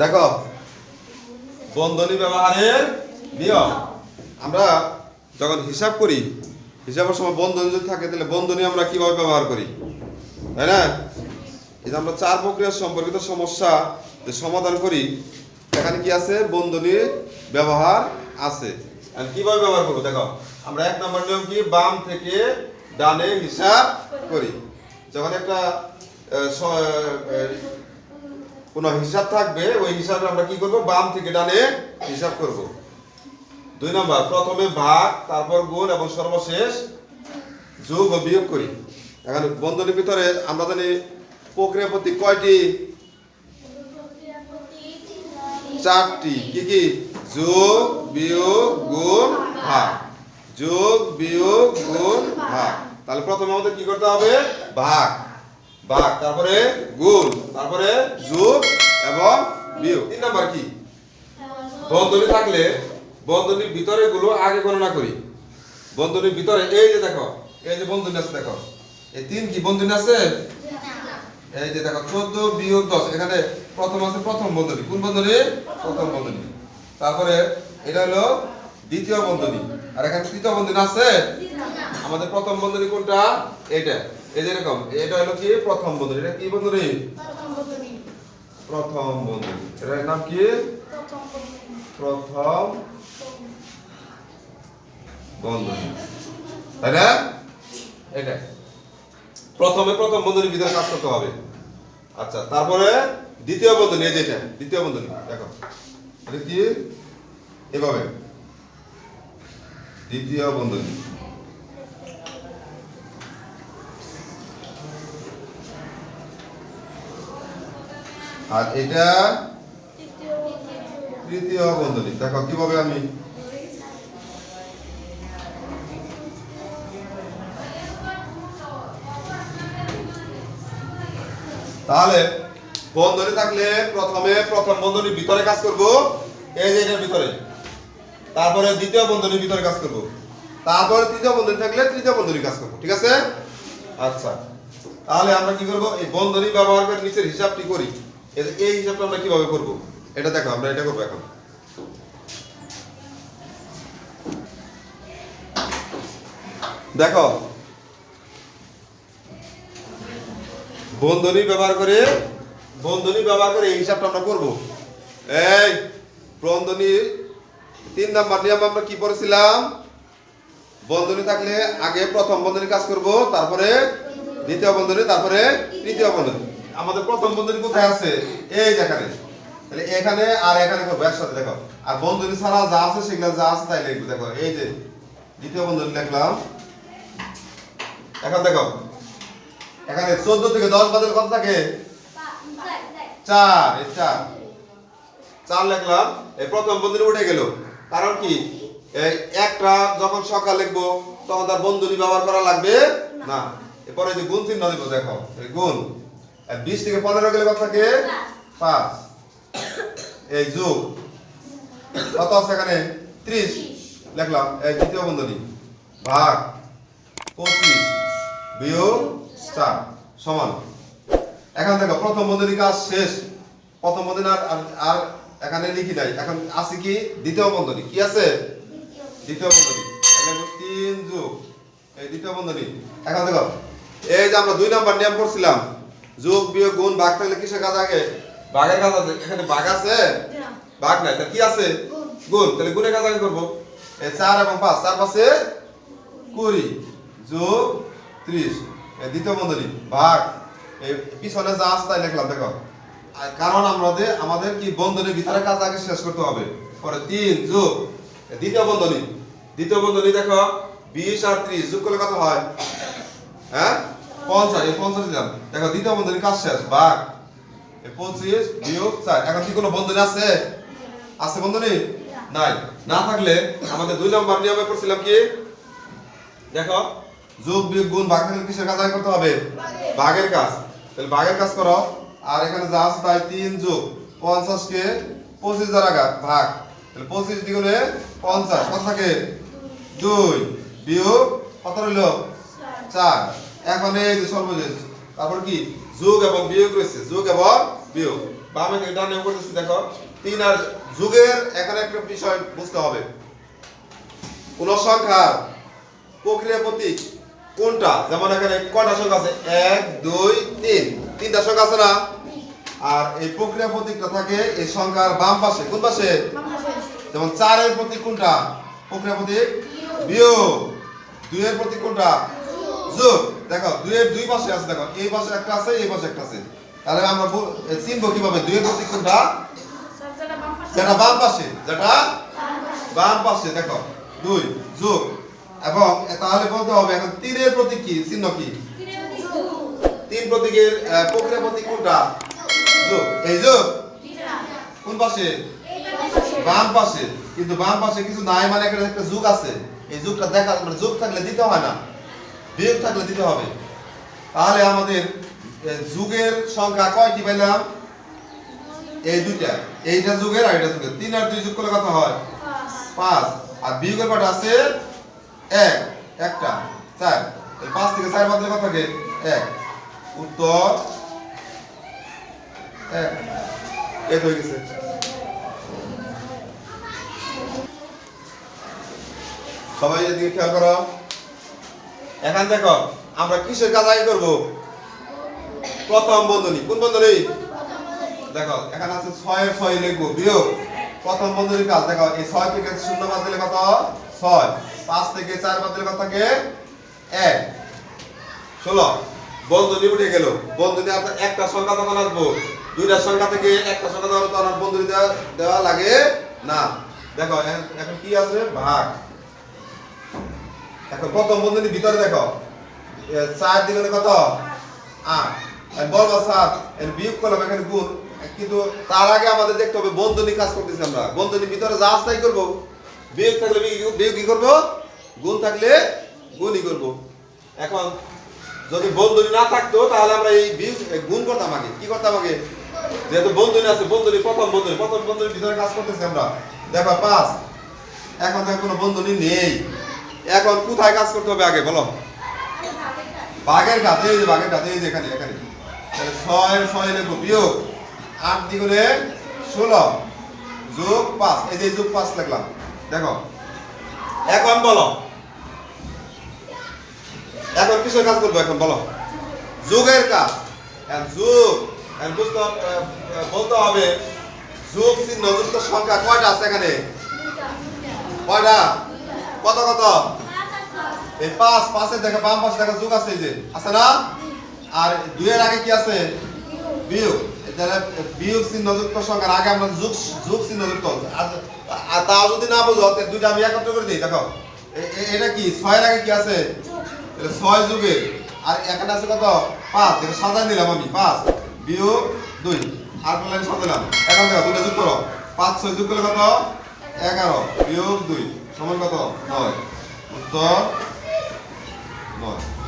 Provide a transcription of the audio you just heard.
দেখো, বন্ধনী ব্যবহারের নিয়ম। আমরা যখন হিসাব করি, হিসাবের সময় বন্ধনী যদি থাকে, তাহলে বন্ধনী আমরা কীভাবে ব্যবহার করি? তাই না? যে আমরা চার প্রক্রিয়া সম্পর্কিত সমস্যা যে সমাধান করি, এখানে কি আছে? বন্ধনীর ব্যবহার আছে। আর কীভাবে ব্যবহার করব? দেখো, আমরা এক নম্বর নিয়ম কি? বাম থেকে ডানে হিসাব করি। যখন একটা কোনো হিসাব থাকবে, ওই হিসাবে আমরা কি করব? বাম থেকে ডানে হিসাব করব। দুই নম্বর, প্রথমে ভাগ, তারপর গুণ এবং সর্বশেষ যোগ ও বিয়োগ করি। এখন বন্ধনীর ভিতরে আমরা জানি প্রক্রিয়া প্রতি কয়টি? চারটি। কি কি? যোগ, বিয়োগ, গুণ, ভাগ। যোগ, বিয়োগ, গুণ, ভাগ। তাহলে প্রথমে আমাদের কি করতে হবে? ভাগ। ভাগ তারপরে গুণ, তারপরে যোগ এবং বিয়োগ। তিন নাম্বার কি? বন্ধনী থাকলে বন্ধনীর ভিতরে গুলো আগে গণনা করি। বন্ধনীর ভিতরে, এই যে দেখো, এই যে বন্ধনী আছে, দেখো। এই তিন কি বন্ধনী আছে? এই যে দেখো, চোদ্দ বিয়োগ দশ, এখানে প্রথম আছে প্রথম বন্ধনী। কোন বন্ধনী? প্রথম বন্ধনী। তারপরে এটা হলো দ্বিতীয় বন্ধনী। আর এখানে তৃতীয় বন্ধনী আছে? আমাদের প্রথম বন্ধনী কোনটা? এটা এই যে এরকম এটা হলো কি? প্রথম বন্ধনী। এটা কি বন্ধনী? প্রথম বন্ধনী। এটার নাম কি? প্রথম বন্ধনী। তাই না? এটা প্রথমে প্রথম বন্ধনীর ভিতরে কাজ করতে হবে। আচ্ছা তারপরে দ্বিতীয় বন্ধনী এই যেটা দ্বিতীয় বন্ধনী দেখো। এটা কি? এভাবে। দ্বিতীয় বন্ধনী। আর এটা তৃতীয় বন্ধনী। দেখো, কীভাবে আমি তাহলে বন্ধনী থাকলে প্রথমে প্রথম বন্ধনীর ভিতরে কাজ করব, এই যে এটার ভিতরে। তারপরে দ্বিতীয় বন্ধনীর ভিতরে কাজ করব। তারপরে তৃতীয় বন্ধনী থাকলে তৃতীয় বন্ধনীর কাজ করব, ঠিক আছে? আচ্ছা। তাহলে আমরা কি করব? এই বন্ধনী ব্যবহার করে নিচের হিসাবটি করি। এই হিসাবটা আমরা কীভাবে করব? এটা দেখো, আমরা এটা করব এখন। দেখো, বন্ধনী ব্যবহার করে, বন্ধনী ব্যবহার করে এই হিসাবটা আমরা করব। এই, বন্ধনী, তিন নাম্বার নিয়ম আমরা কি পড়েছিলাম? বন্ধনী থাকলে আগে প্রথম বন্ধনী কাজ করব, তারপরে দ্বিতীয় বন্ধনী, তারপরে তৃতীয় বন্ধনী। আমাদের প্রথম বন্ধনী কোথায় আছে? এই যেখানে তাহলে এখানে আর এখানে করব একসাথে, দেখো। আর বন্ধনী ছাড়া যা আছে, সেগুলো যা আছে তাই লিখব, দেখো। এই যে দ্বিতীয় বন্ধনী লিখলাম। এখন দেখো, এখানে চোদ্দ থেকে দশ বাজে কত থাকে? চার, এই চার। চার লিখলাম, এই প্রথম বন্ধনী উঠে গেল। কারণ কি? এই একটা যখন সকাল লিখব, তখন তার বন্ধনী ব্যবহার করা লাগবে না। এরপরে যে গুণ চিহ্ন দিব, দেখো, এই গুণ। আর বিশ থেকে পনেরো গেলে কত থাকে? পাঁচ। এই যোগ। কত আছে এখানে? ত্রিশ। লিখলাম। এই দ্বিতীয় বন্ধনী। ভাগ। পঁচিশ। বিয়োগ চার। সমান। এখন দেখো, প্রথম বন্ধনী কাজ শেষ। প্রথম বন্ধনী আর আর- এখানে লিখি নাই। এখন আছে কি? দ্বিতীয় বন্ধনী। কি আছে? দ্বিতীয় বন্ধনী। তিন যোগ। এই দ্বিতীয় বন্ধনী। এখন দেখো, এই যে আমরা দুই নাম্বার নিয়ম করছিলাম যোগ বিয়োগ গুণ ভাগ থাকলে কিসের কাজ আগে? ভাগের কাজ আছে। এখানে ভাগ আছে? ভাগ নাই। তা কি আছে? গুণ। তাহলে গুণের কাজ আগে করব। চার এবং পাঁচ। চার পাশে কুড়ি। যোগ ত্রিশ। দ্বিতীয় বন্ধনী ভাগ। এই পিছনে যা আছে তাই লিখলাম দেখো। কারণ আমাদের আমাদের কি বন্ধনীর ভিতরে কাজ আগে শেষ করতে হবে? পরে তিন যোগ দ্বিতীয় বন্ধনী দ্বিতীয় বন্ধনী দেখো বিশ আর ত্রিশ। যোগ করলে কত হয়? হ্যাঁ? পঞ্চাশ, এই পঞ্চাশ দিলাম। দেখো দ্বিতীয় বন্ধনী কাজ শেষ ভাগ এই পঁচিশ বিয়োগ চার, এখন কি কোনো বন্ধনী আছে? আছে বন্ধনী? নাই। না থাকলে আমাদের দুই নম্বর নিয়মে পড়ছিলাম কি? দেখো, যোগ বিয়োগ গুণ ভাগ থাকলে কিসের কাজ করতে হবে? ভাগের কাজ। তাহলে ভাগের কাজ করো। আর এখানে যা আছে তাই তিন যোগ পঞ্চাশ কে পঁচিশ দ্বারা ভাগ। তাহলে পঁচিশ দ্বিগুণে পঞ্চাশ, কত থাকে? দুই। বিয়োগ কত রইল? চার। এখন এই যে সর্বশেষ, তারপর কি? যোগ এবং বিয়োগ রয়েছে। যোগ এবং বিয়োগ। বামে ডানে করতেছি দেখো। তিন আর যুগের এখানে একটা বিষয় বুঝতে হবে। কোন সংখ্যার প্রক্রিয়া প্রতীক কোনটা? যেমন এখানে কয়টা সংখ্যা আছে? এক, দুই, তিন। তিনটা সংখ্যা আছে না? আর এই প্রক্রিয়া প্রতীকটা থাকে এই সংখ্যার বাম পাশে। কোন পাশে? যেমন চারের প্রতীক কোনটা? প্রক্রিয়া প্রতীক বিয়োগ। দুইয়ের প্রতীক কোনটা? যোগ দেখো, দুইয়ের দুই পাশে আছে, দেখো, এই পাশে একটা আছে, এই পাশে একটা আছে। তাহলে আমরা কীভাবে? যেটা বাম পাশে, যেটা বাম পাশে, দেখো, দুই এবং তাহলে বলতে হবে, এখন তিনের প্রতীক কি? চিহ্ন কি? তিন প্রতীকের প্রক্রিয়া প্রতীক কোনটা? যোগ এই যোগ কোন পাশে? বাম পাশে। কিন্তু বাম পাশে কিছু নাই মানে একটা যুগ আছে। এই যুগটা দেখা মানে যুগ থাকলে দিতে হয় না। বিয়োগ থাকলে দিতে হবে। তাহলে আমাদের যুগের সংখ্যা কয়টি পেলাম এই দুইটা। এইটা যুগের আর এটা যুগের। তিন আর দুই যুগ করলে কত হয়? পাঁচ। আর বিয়োগের কটা আছে এক, একটা, চার। এই পাঁচ থেকে চার দিলে কত থাকে? এক। উত্তর এক। এক হয়ে গেছে। সবাই এদিকে খেয়াল করো। এখন দেখো, আমরা কিসের কাজ আগে করব? প্রথম বন্ধনী। কোন বন্ধনী? দেখো, এখানে আছে ছয় ছয় লিখব বিয়োগ প্রথম বন্ধনীর কাজ, দেখো, এই ছয় থেকে শূন্য বাদ দিলে কত? ছয়। পাঁচ থেকে চার বাদ দিলে কত থাকে? এক। ষোলো। বন্ধনী উঠে গেল। বন্ধনী আপনার একটা সংখ্যা তখন আসব। দুইটা সংখ্যা থেকে একটা সংখ্যা তখন তখন বন্ধনী দেওয়া দেওয়া লাগে না। দেখো এখন কি আছে? ভাগ। এখন প্রথম বন্ধনীর ভিতরে দেখো? চার দিকে কত? আট। বলব এর বিয়োগ করলাম এখানে গুণ। কিন্তু তার আগে আমাদের দেখতে হবে, বন্ধনী কাজ করতেছি আমরা। বন্ধনীর ভিতরে যা তাই করব। বিয়োগ থাকলে বিয়োগ কি করব? গুণ থাকলে গুণই করব। এখন যদি বন্ধনী না থাকতো, তাহলে আমরা এই বিয়োগ গুণ করতাম আগে। কি করতাম আগে? যেহেতু বন্ধনী আছে, বন্ধনী, প্রথম বন্ধনী। প্রথম বন্ধনীর ভিতরে কাজ করতেছি আমরা। দেখো, পাঁচ। এখন তো কোনো বন্ধনী নেই। এখন কোথায় কাজ করতে হবে আগে, বলো? বাঘের কাজ এই যে বাঘের কাজ এই যে এখানে এখানে। ছয় ছয় লিখব বিয়োগ আট দ্বিগুণে ষোলো, যোগ পাঁচ, এই যে যোগ পাঁচ লিখলাম। দেখো, এখন বলো। এখন কিসের কাজ করব এখন, বলো? যোগের কাজ। যোগ বুঝতে বলতে হবে, যোগ, চিহ্ন, যুক্ত সংখ্যা কয়টা আছে এখানে? কয়টা? কত কত? এই পাঁচ পাঁচের দেখে, বাম পাশে দেখে, যোগ আছে যে। আছে না? আর দুইয়ের আগে কি আছে? বিয়োগ। তাহলে বিয়োগ চিহ্ন যুক্ত সংখ্যার আগে আমরা যোগ যোগ চিহ্ন যুক্ত আর- তা যদি না বুঝো দুইটা আমি একত্র করে দিই, দেখো। এটা কি? ছয়ের আগে কি আছে? ছয় যুগের। আর এখানে আছে কত? পাঁচ। দেখো, সাজাই দিলাম আমি। পাঁচ, বিয়োগ দুই। আর লাইন সাজালাম। এখন দেখো, দুইটা যোগ করো। পাঁচ, ছয় যোগ করলে কত? এগারো। বিয়োগ দুই। সমান কত? নয়। উত্তর? নয়।